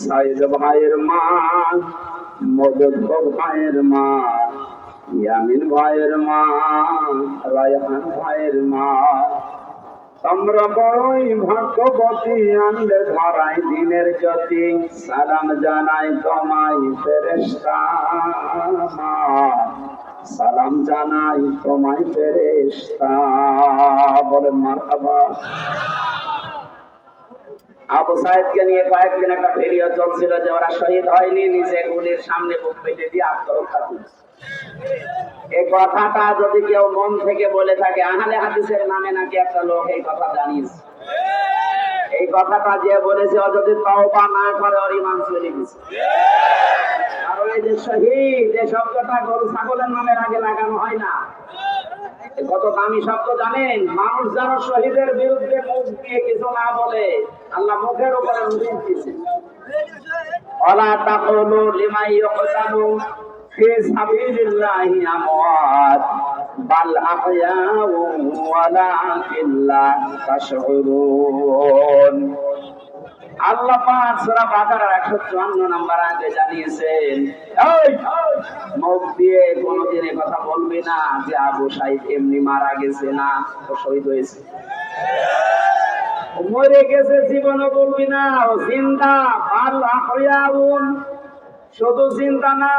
সাইদ ভাইয়ের মা মদত ভাইয়ের মা, ইয়ামিন ভাইয়ের মা, রায়হান ভাইয়ের মা। আমরা বড়ই ভাগ্যবতী আনলে ধরাই দিনের জ্যোতি, সালাম জানাই তোমায় ফেরেস্তা সালাম জানাই তোমায় ফেরেস্তা বলেন মারহাবা। আবু সাহেবকে নিয়ে কয়েকদিন একটা ভিডিও চলছিল যে ওরা শহীদ হয়নি, নিজে গুলির সামনে বুক পেটে দিয়ে আত্মরক্ষা করছে। এই কথাটা যদি কেউ মন থেকে বলে থাকে, আহলে হাদিসের নামে নাকি একটা লোক এই কথা জানিস এই কথাটা যে বলেছে, ও যদি তওবা না করে, ওর ইমান চলে গেছে। আর ওই যে শহীদ, এই শব্দটা গরু, ছাগলের নামের আগে লাগানো হয় না। কত দামি শব্দ জানেন? মানুষ যেন শহীদের বিরুদ্ধে মুখ দিয়ে কিছু না বলে, আল্লাহ মুখের উপরে নুরিন দিয়েছে। অলা তাকুলু লিমান ইয়কতালু ফি সাবিলিল্লাহি আমওয়াত, বাল আহয়াউ ওয়ালাকিন লা তাশউরুন আল্লাহ পাক সূরা বাকারার 154 নম্বর আয়াতে জানিয়েছেন, এই মুখ দিয়ে কোনোদিন কথা বলবি না যে আবু সাইদ এমনি মারা গেছে না শহীদ হয়েছে। বলবি না শুধু চিন্তা না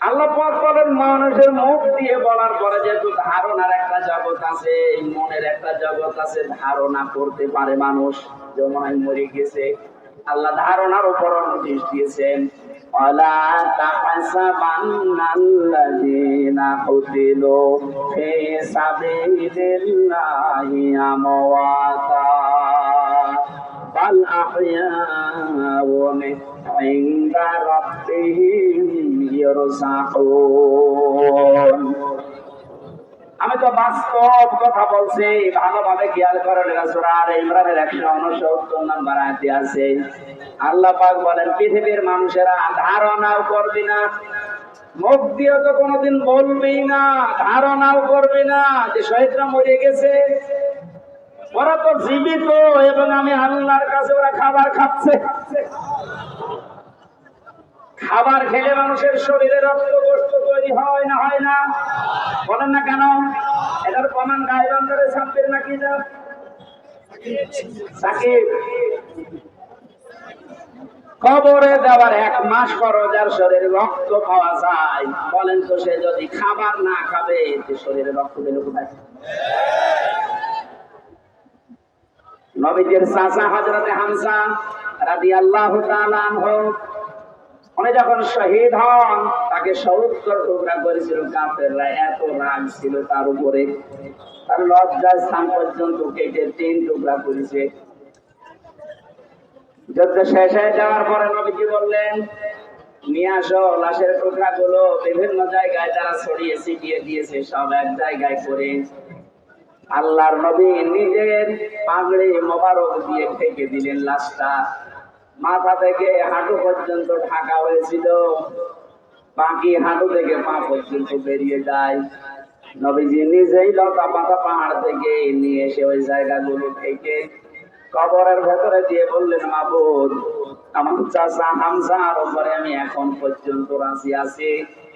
আল্লাহ পাক বলেন, মানুষের মুখ দিয়ে বলার পরে যেহেতু ধারণার একটা জগৎ আছে মনের একটা জগৎ আছে, ধারণা করতে পারে মানুষ। যেমন আমি মরে গেছে, আল্লাহ ধারণার উপর নোটিশ দিয়েছেন বাল আহয়াউন ইনদা রাব্বিহিম ইরসাকুন আমি তো বাস্তব কথা বলছি ভালোভাবে খেয়াল করে সূরা আর ইমরানের 169 নাম্বার আয়াতে আছে। আল্লাহ পাক বলেন, পৃথিবীর মানুষেরা ধারণাও করবি না, মুখ দিয়ে তো কোনোদিন বলবি না, ধারণাও করবি না যে শহীদরা মরে গেছে। ওরা তো জীবিত এবং আমি আল্লাহর কাছে ওরা খাবার খাচ্ছে। খাবার খেলে মানুষের শরীরে রক্ত গোস্ত তৈরি হয় না হয় না? বলেন না কেন? এটার প্রমাণ গাইবান্ধরে ছাত্রের নাকি যা সাকিব। কবরে দেওয়ার এক মাস করো যার শরীরে রক্ত পাওয়া যায়, বলেন তো সে যদি খাবার না খাবে শরীরে রক্ত পেল কোথায় নবীজির চাচা হজরতে হামসা রাদি আল্লাহ উনি যখন শহীদ হন, তাকে সত্তর টুকরা করেছিল এত রাগ ছিল তার উপরে। তার লজ্জার স্থান পর্যন্ত কেটে তিন টুকরা করেছে। যুদ্ধ শেষ হয়ে যাওয়ার পরে নবীজি বললেন, নিয়ে আসো, লাশের টুকরা গুলো বিভিন্ন জায়গায় যারা ছড়িয়ে ছিটিয়ে দিয়েছে, সব এক জায়গায় করে আল্লাহর নবী নিজের পাগড়ি মোবারক দিয়ে ঢেকে দিলেন লাশটা। মাথা থেকে হাঁটু পর্যন্ত ঢাকা হয়েছিল। বাকি হাঁটু থেকে পা পর্যন্ত বেরিয়ে যায়। নবীজি নিজেই লতা পাতা পাহাড় থেকে নিয়ে এসে ওই জায়গাগুলো থেকে কবরের ভেতরে দিয়ে বললেন, মাবুদ, আমার চাচা হামসার উপরে আমি এখন পর্যন্ত রাজি আছি।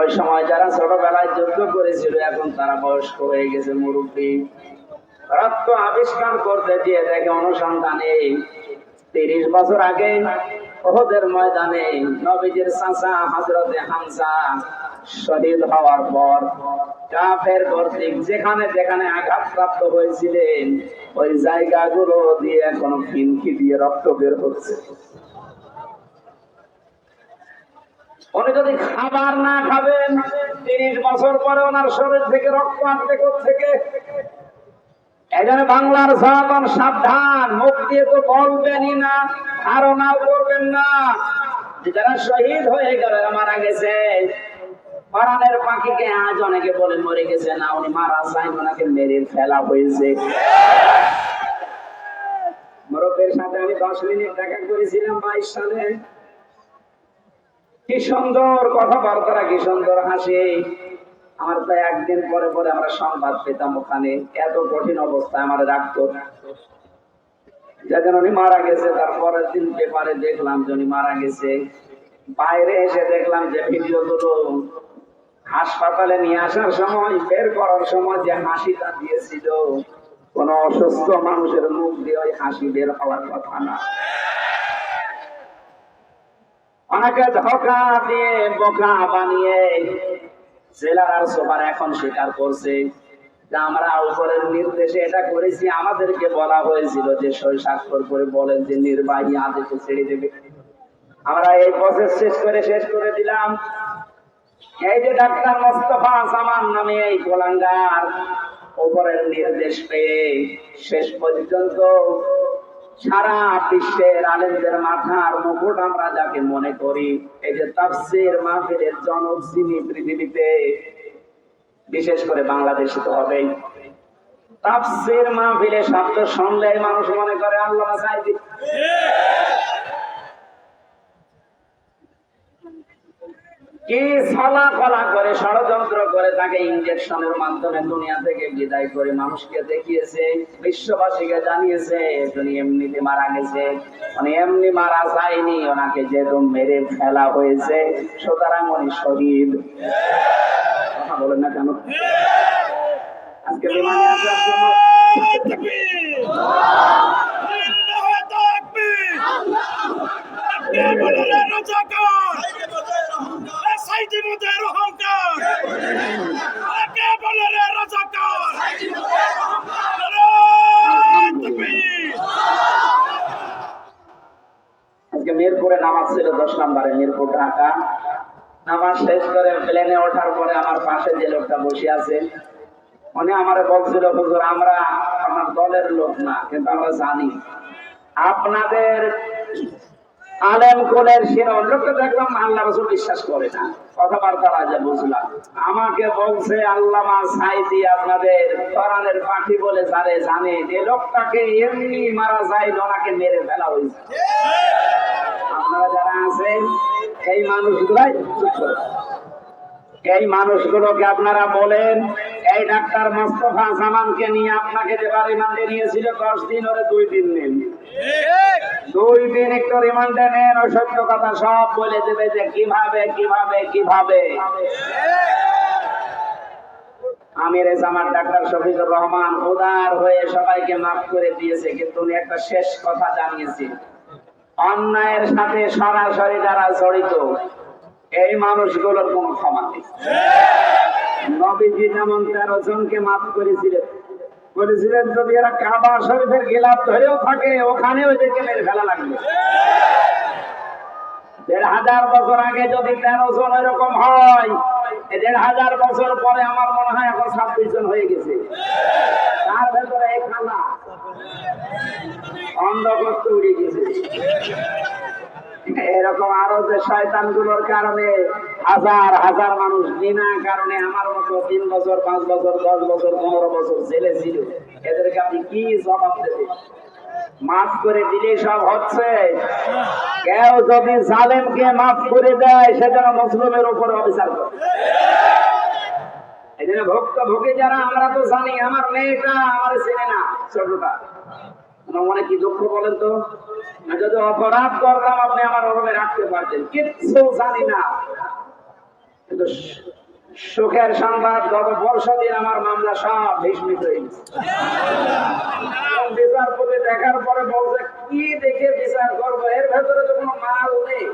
ওই সময় যারা ছোটবেলায় যুদ্ধ করেছিল, এখন তারা বয়স্ক হয়ে গেছে, মুরব্বী। রক্ত আবিষ্কার করতে দিয়ে দেখে অনুসন্ধানে তিরিশ বছর আগে ওহদের ময়দানে নবীজির চাচা হাজরতে হামসা শহীদ হওয়ার পর কাফের কর্তৃক যেখানে যেখানে আঘাতপ্রাপ্ত হয়েছিলেন, ওই জায়গাগুলো দিয়ে এখনও ফিনকি দিয়ে রক্ত বের হচ্ছে। উনি যদি খাবার না খাবেন, তিরিশ বছর পরে ওনার শরীর থেকে রক্ত আসবে থেকে জন্য বাংলার জনগণ সাবধান, মুখ দিয়ে তো বলবেনই না, ধারণাও করবেন না। যারা শহীদ হয়ে গেল মারা গেছে। পরানের পাখিকে আজ অনেকে বলে মরে গেছে, না, উনি মারা যায়, ওনাকে মেরে ফেলা হয়েছে। মরবের সাথে আমি দশ মিনিট দেখা করেছিলাম বাইশ সালে। কি সুন্দর কথাবার্তা কি সুন্দর হাসি। আমার তো একদিন পরে পরে আমরা সংবাদ পেতাম ওখানে। এত কঠিন অবস্থায় আমার রাখতো। যেদিন উনি মারা গেছে, তার পরের দিন পেপারে দেখলাম যে উনি মারা গেছে। বাইরে এসে দেখলাম যে ভিডিও গুলো হাসপাতালে নিয়ে আসার সময়, বের করার সময় যে হাসিটা দিয়েছিল। কোন অসুস্থ মানুষের মুখ দিয়ে ওই হাসি বের হওয়ার কথা না। অনেকে ধোকা দিয়ে বোকা বানিয়ে জেলার সোপার এখন স্বীকার করছে। আমরা উপরের নির্দেশে এটা করেছি, আমাদেরকে বলা হয়েছিল যে সই স্বাক্ষর করে বলেন যে নির্বাহী আদেশে ছেড়ে দেবে। আমরা এই প্রসেস শেষ করে শেষ করে দিলাম। এই যে ডাক্তার মোস্তফা সামান নামে এই গোলাঙ্গার উপরের নির্দেশ পেয়ে শেষ পর্যন্ত সারা বিশ্বের আলেমদের মাথার মুকুট আমরা যাকে মনে করি, এই যে তাফসির মাহফিলের জনক যিনি পৃথিবীতে, বিশেষ করে বাংলাদেশে তো হবেই। তাফসির মাহফিলে শব্দ শুনলে মানুষ মনে করে, আল্লাহ সাইদি কি ছলা কলা করে ষড়যন্ত্র করে তাকে ইঞ্জেকশনের মাধ্যমে দুনিয়া থেকে বিদায় করে মানুষকে দেখিয়েছে বিশ্ববাসীকে জানিয়েছে তিনি এমনিতে মারা গেছে উনি এমনি মারা যায়নি ওনাকে যেহেতু মেরে ফেলা হয়েছে সুতরাং উনি শহীদ কথা বলেন না কেন আজকে বিমানে আসার সময় আজকে মিরপুরে নামাজ ছিল দশ নম্বরে, মিরপুর, ঢাকা। নামাজ শেষ করে প্লেনে ওঠার পরে আমার পাশে যে লোকটা বসে আছে, উনি আমার বলছিল, হুজুর, আমরা আমার দলের লোক না, কিন্তু আমরা জানি। আপনাদের আলেম কোলের শিরোন লোকটা দেখলাম, আল্লাহ রসুল বিশ্বাস করে না। কথাবার্তা রাজা বুঝলাম। আমাকে বলছে, আল্লামা সাইদি আপনাদের কোরআনের পাখি বলে যারে জানে, যে লোকটাকে এমনি মারা যায়, ওনাকে মেরে ফেলা হয়েছে। আপনারা যারা আছেন, এই মানুষগুলাই চুপ করে। এই মানুষগুলোকে আপনারা বলেন এই ডাক্তার মোস্তফা জামানকে নিয়ে আপনাকে যে রিমান্ডে নিয়েছিল দশ দিন ওরে দুই দিন নেন দুই দিন একটু রিমান্ডে নেন ও সত্য কথা সব বলে দেবে যে কীভাবে কীভাবে কীভাবে। আমির জামান ডাক্তার শফিকুর রহমান উদার হয়ে সবাইকে মাফ করে দিয়েছে কিন্তু উনি একটা শেষ কথা জানিয়েছে। অন্যায়ের সাথে সরাসরি যারা জড়িত এই মানুষগুলোর কোনো ক্ষমা নেই। নবীজি যেমন তেরো জনকে মাফ করেছিলেন, বলেছিলেন, যদি এরা কাবা শরীফের গিলাপ ধরেও থাকে, ওখানেও এদেরকে মেরে ফেলা লাগবে। দেড় হাজার বছর আগে যদি তেরো জন এরকম হয় দেড় হাজার বছর পরে আমার মনে হয় এখন ছাব্বিশ জন হয়ে গেছে। তার ভেতরে এই খানা অন্ধকষ্ট উড়ে গেছে। এরকম আরও যে শয়তানগুলোর কারণে হাজার হাজার মানুষ বিনা কারণে আমার মতো তিন বছর, পাঁচ বছর, দশ বছর, পনেরো বছর জেলে ছিল। এদেরকে আপনি কি জবাব দেবেন? মাফ করে দিলে সব হচ্ছে। কেউ যদি জালেমকে মাফ করে দেয় সেজন্য মুসলিমের উপর অবিচার করে। এই জন্য ভক্ত ভোগে যারা, আমরা তো জানি, আমার মেয়েটা, আমার চেনে না, ছোটটা। আমার মনে কি দুঃখ বলেন তো যদি অপরাধ করতাম আপনি আমার ওরমে রাখতে পারতেন। কিচ্ছু জানি না। সুখের সংবাদ গত পরশু দিন আমার মামলা সব ভীষ্মিত বিচারপতি দেখার পরে বলছে, কি দেখে বিচার করব? এর ভেতরে তো কোনো মাল নেই।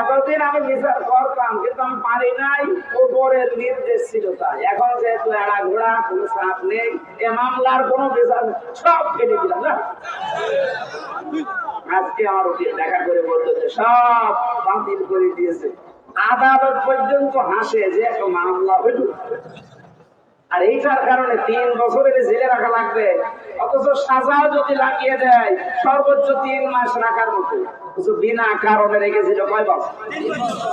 এতদিন আমি বিচার করতাম, কিন্তু আমি পারি নাই। উপরের নির্দেশ ছিল তাই। এখন যেহেতু এড়া ঘোড়া কোনো চাপ নেই। এ মামলার কোনো বিচার সব ফেলে দিলাম, না? আজকে আমার দেখা করে বলতো যে সব বাতিল করে দিয়েছে। আদালত পর্যন্ত হাসে যে একটা মামলা হইল। আর এইটার কারণে তিন বছরের জেলে রাখা লাগবে। অথচ সাজাও যদি লাগিয়ে দেয়, সর্বোচ্চ তিন মাস রাখার মতো। অথচ বিনা কারণে রেখেছিল কয় বছর?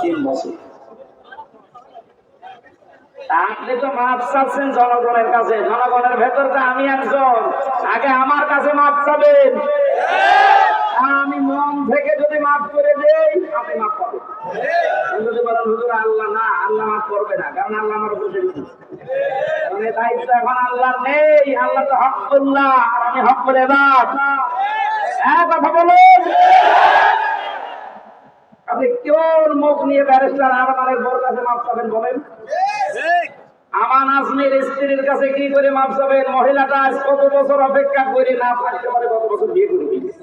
তিন বছর। আপনি তো মাপ চাচ্ছেন জনগণের কাছে। জনগণের ভেতরটা আমি একজন। আগে আমার কাছে মাপ চাবেন। আমি মন থেকে যদি মাফ করে দেই, আপনি মাফ পাবেন। যদি বলেন, হুজুর, আল্লাহ না, আল্লাহ মাফ করবে না, কারণ আল্লাহ আমার দিয়েছে। দায়িত্ব এখন আল্লাহ নেই, আল্লাহ তো হকুল্লাহ আর আমি হক করে হ্যাঁ কথা বলুন। আপনি কোন মুখ নিয়ে ব্যারিস্টার আরমানের বোর কাছে মাফ চাবেন বলেন? আমান আজমির স্ত্রীর কাছে কি করে মাপ চাবেন মহিলাটা আজ কত বছর অপেক্ষা করে না থাকতে পারে, কত বছর বিয়ে করে দিয়েছে।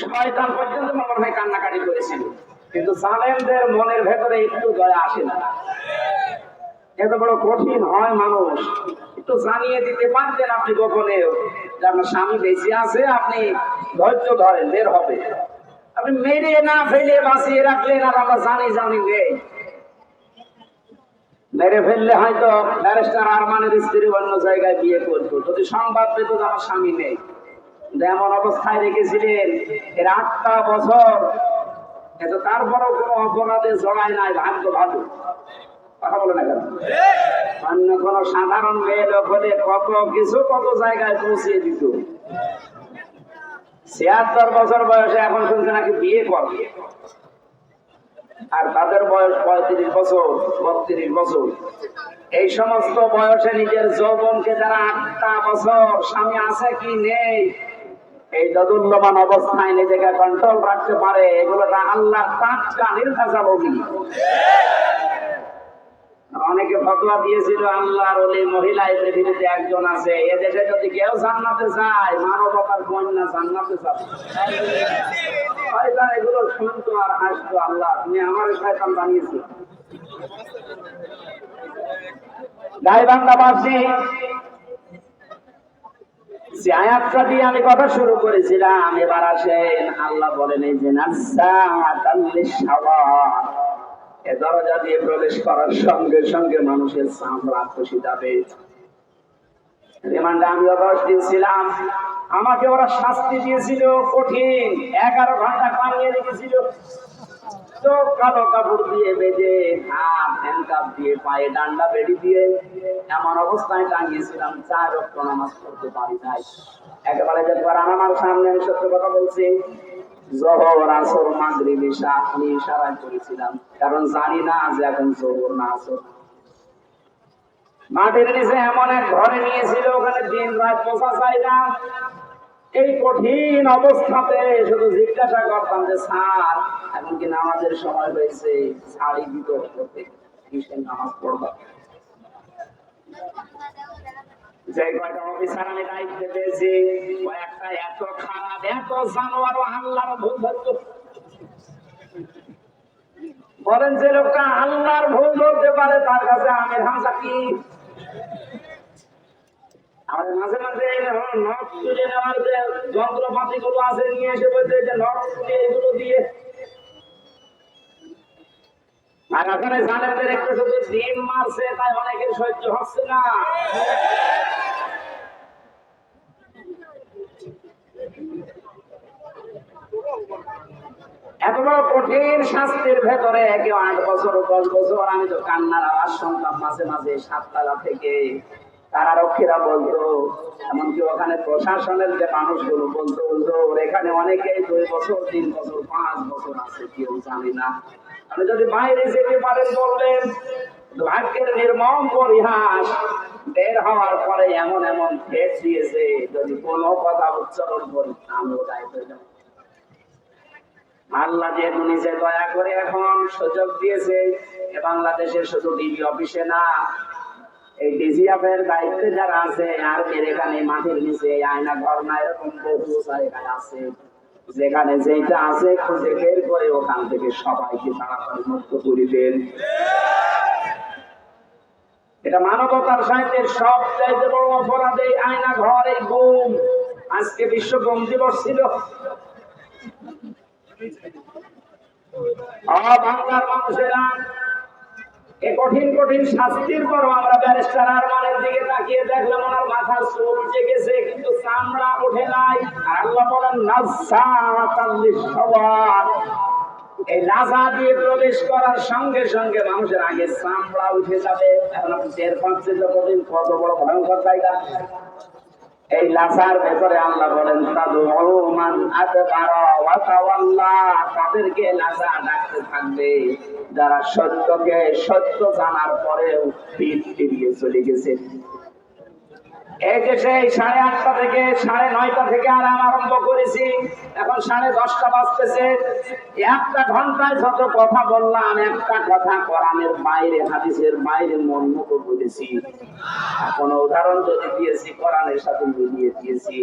শয়তান পর্যন্ত কান্নাকাটি করেছিল। কিন্তু জালেমদের মনের ভেতরে একটু দয়া আসে না। এত বড় কঠিন হয় মানুষ। একটু জানিয়ে দিতে পারতেন আপনি গোপনেও যে আপনার স্বামী বেঁচে আছে, আপনি ধৈর্য ধরেন, বের হবে আপনি মেরে না ফেলে, বাঁচিয়ে রাখলেন আর আমরা জানি জানি নেই মেরে ফেললে হয়তো ব্যারিস্টার আরমানের স্ত্রী অন্য জায়গায় বিয়ে করতো। যদি সংবাদ পেত আমার স্বামী নেই। এমন অবস্থায় রেখেছিলেন, এর আটটা বছর এত তারপরেও কোনো অপরাধে জড়ায় নাই, ভাগ্য ভালো। কথা বলে না কেন? অন্য কোন সাধারণ মেয়ে লোক হলে কত কিছু কত জায়গায় পৌঁছিয়ে দিত। ছিয়াত্তর বছর বয়সে এখন শুনছে নাকি বিয়ে করবে। আর তাদের বয়স পঁয়ত্রিশ বছর, বত্রিশ বছর। এই সমস্ত বয়সে নিজের যৌবনকে যারা আটটা বছর স্বামী আছে কি নেই, এই দদুল্যমান অবস্থায় নিজেকে কন্ট্রোল রাখতে পারে, এগুলো আল্লাহ টাটকা নির্দেশা বলি অনেকে ফতোয়া দিয়েছিল, আল্লাহর ওলি মহিলা এই পৃথিবীতে একজন আছে। এ দেশে যদি কেউ জান্নাতে চায় মানবতার কন্যা জান্নাতে শয়তান এগুলো শুনতো আর হাসতো, আল্লাহ, তুমি আমার শয়তান বানিয়েছো। গাইবান্ধাবাসী যে আয়াতটা দিয়ে আমি কথা শুরু করেছিলাম, এবার আসেন, আল্লাহ বলেন, এই যে এ দরজা দিয়ে প্রবেশ করার সঙ্গে সঙ্গে মানুষের চামড়া খুশি যাবে রিমান্ডে আমিও দশ দিন ছিলাম। আমাকে ওরা শাস্তি দিয়েছিল কঠিন। এগারো ঘণ্টা টাঙিয়ে রেখেছিল। কালো কাপড় দিয়ে বেঁধে, হাত হ্যান্ডকাপ দিয়ে, পায়ে ডান্ডা বেড়ি দিয়ে এমন অবস্থায় টাঙিয়েছিলাম, চার রক্ত নামাজ পড়তে পারি নাই। একেবারে যে আমার সামনে আমি সত্য কথা বলছি। জহর, আসর, মাগরিব, ঈশা আমি ইশারা করেছিলাম। কারণ জানি না যে এখন জহর না আসর। মাটির নিচে এমন এক ঘরে নিয়েছিল, ওখানে দিন রাত পোষা না। এই কঠিন অবস্থাতে শুধু জিজ্ঞাসা করতাম যে, স্যার, এখন কি নামাজের সময় হয়েছে? শাড়ি দিত করতে কিসের নামাজ পড়বা। বলেন যে লোকটা আল্লাহর ভুল ধরতে পারে, তার কাছে আমির হামসা কি? আমাদের মাঝে মাঝে নখ তুলে নেওয়ার যে যন্ত্রপাতি গুলো আছে, নিয়ে এসে বলছে যে নখ তুলে এগুলো দিয়ে আর ওখানে জানেদের একটু শুধু ডিম মারছে, তাই অনেকের সহ্য হচ্ছে না। এত বড় কঠিন শাস্তির ভেতরে কেউ আট বছর দশ বছর, আমি তো কান্নার আওয়াজ শুনতাম মাঝে মাঝে সাততলা থেকে। তারা রক্ষীরা বলতো, এমনকি ওখানে প্রশাসনের যে মানুষগুলো বলতো বলতো এখানে অনেকেই দুই বছর, তিন বছর, পাঁচ বছর আছে, কেউ জানি না। যদি বাইরে যেতে পারেন বলবেন ভাগ্যের নির্মম পরিহাস বের হওয়ার পরে এমন এমন ফেস দিয়েছে, যদি কোনো কথা উচ্চারণ করি আমিও দায়িত্ব যাব। আল্লাহ যেহেতু নিজে দয়া করে এখন সুযোগ দিয়েছে, এ বাংলাদেশের শুধু ডিবি অফিসে না, এই ডিজিএফের দায়িত্বে যারা আছে, আর এখানে মাটির নিচে আয়না ঘর না, এরকম বহু জায়গায় আছে। যেখানে যেটা আছে খুঁজে বের করে ওখান থেকে সবাইকে তাড়াতাড়ি মুক্ত করে দেন। এটা মানবতার সাহিত্যের সব চাইতে বড় অপরাধ এই আয়না ঘর, এই গুম আজকে বিশ্ব গম দিবস ছিল। বাংলার মানুষেরা কঠিন কঠিন শাস্তির পরও আমরা ব্যারিস্টার আরমানের দিকে তাকিয়ে দেখলাম ওনার মাথা গেছে কিন্তু চামড়া ওঠে নাই। আল্লাহ বলেন সবার এই রাজা দিয়ে প্রবেশ করার সঙ্গে সঙ্গে মানুষের আগে চামড়া উঠে যাবে। এখন আপনি টের পাচ্ছেন যে কত বড় ভয়ঙ্কর জায়গা। এই লাসার ভেতরে আল্লাহ বলেন তাওয়াল্লা তাদেরকে লাসা ডাকতে থাকবে। যারা সত্যকে সত্য জানার পরেও পিঠ ফিরিয়ে চলে গেছে। এই সেই সাড়ে আটটা থেকে সাড়ে নয়টা থেকে আরাম আরম্ভ করেছি। এখন সাড়ে দশটা বাজতেছে। একটা ঘন্টায় যত কথা বললাম, একটা কথা কোরআনের বাইরে, হাদিসের বাইরে মন মতো বলেছি। কোনো উদাহরণ যদি দিয়েছি, কোরআনের সাথে মিলিয়ে দিয়েছি।